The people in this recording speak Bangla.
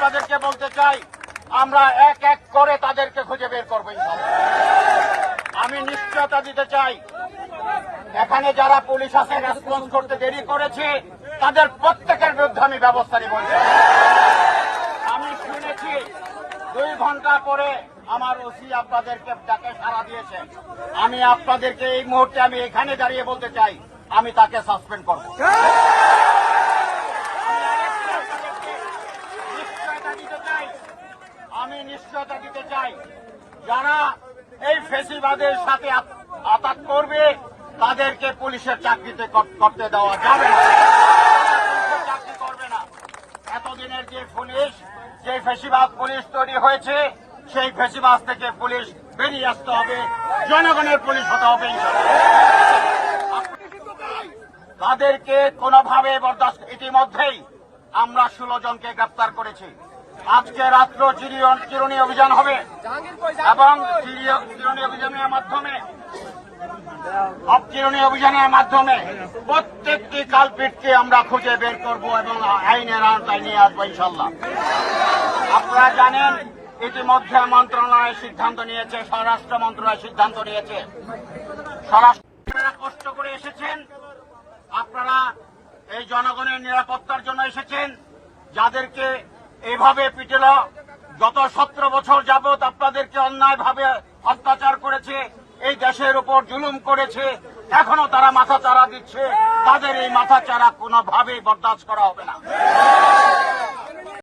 আপনাদেরকে বলতে চাই, আমরা এক এক করে তাদেরকে খুঁজে বের করব আমি নিশ্চয়তা দিতে চাই, এখানে যারা পুলিশ আছে রেসপন্স করতে দেরি করেছে, তাদের প্রত্যেকের বিরুদ্ধে আমি ব্যবস্থা নিব। আমি শুনেছি, দুই ঘণ্টা পরে আমার ওসি আপনাদেরকে ডাকে সাড়া দিয়েছেন আমি আপনাদেরকে এই মুহূর্তে আমি এখানে দাঁড়িয়ে বলতে চাই, আমি তাকে সাসপেন্ড করব নিশ্চয়তা দিতে চাই আমি নিশ্চয়তা দিতে চাই। যারা এই ফেসিবাদের সাথে আত- আতাত করবে, তাদেরকে পুলিশের চাকরিতে করতে দেওয়া যাবে না। চাকরি করবে না। এতদিনের যে পুলিশ, যে ফেসিবাদ পুলিশ তৈরি হয়েছে, সেই ফেসিবাদ থেকে পুলিশ বেরিয়ে আসতে হবে। জনগণের পুলিশ হতে হবে তাদেরকে কোনোভাবে বরদাস্ত ইতিমধ্যেই আমরা ষোলো জনকে গ্রেপ্তার করেছি। আজকে রাত্র চিরুনি অভিযান হবে। এবং চিরুনি অভিযানের মাধ্যমে অভিযানের মাধ্যমে প্রত্যেকটি কালপিটকে আমরা খুঁজে বের করব এবং আইনের আওতায় নিয়ে আসব ইনশাল্লাহ আপনারা জানেন, ইতিমধ্যে মন্ত্রণালয় সিদ্ধান্ত নিয়েছে, স্বরাষ্ট্র মন্ত্রণালয় সিদ্ধান্ত নিয়েছে। কষ্ট করে এসেছেন। আপনারা এই জনগণের নিরাপত্তার জন্য এসেছেন। যাদেরকে এভাবে পিটেল, গত সতেরো বছর যাবৎ আপনাদেরকে অন্যায়ভাবে অত্যাচার করেছে, এই দেশের উপর জুলুম করেছে, এখনও তারা মাথা চারা দিচ্ছে, তাদের এই মাথা চারা কোনোভাবেই বরদাস্ত করা হবে না।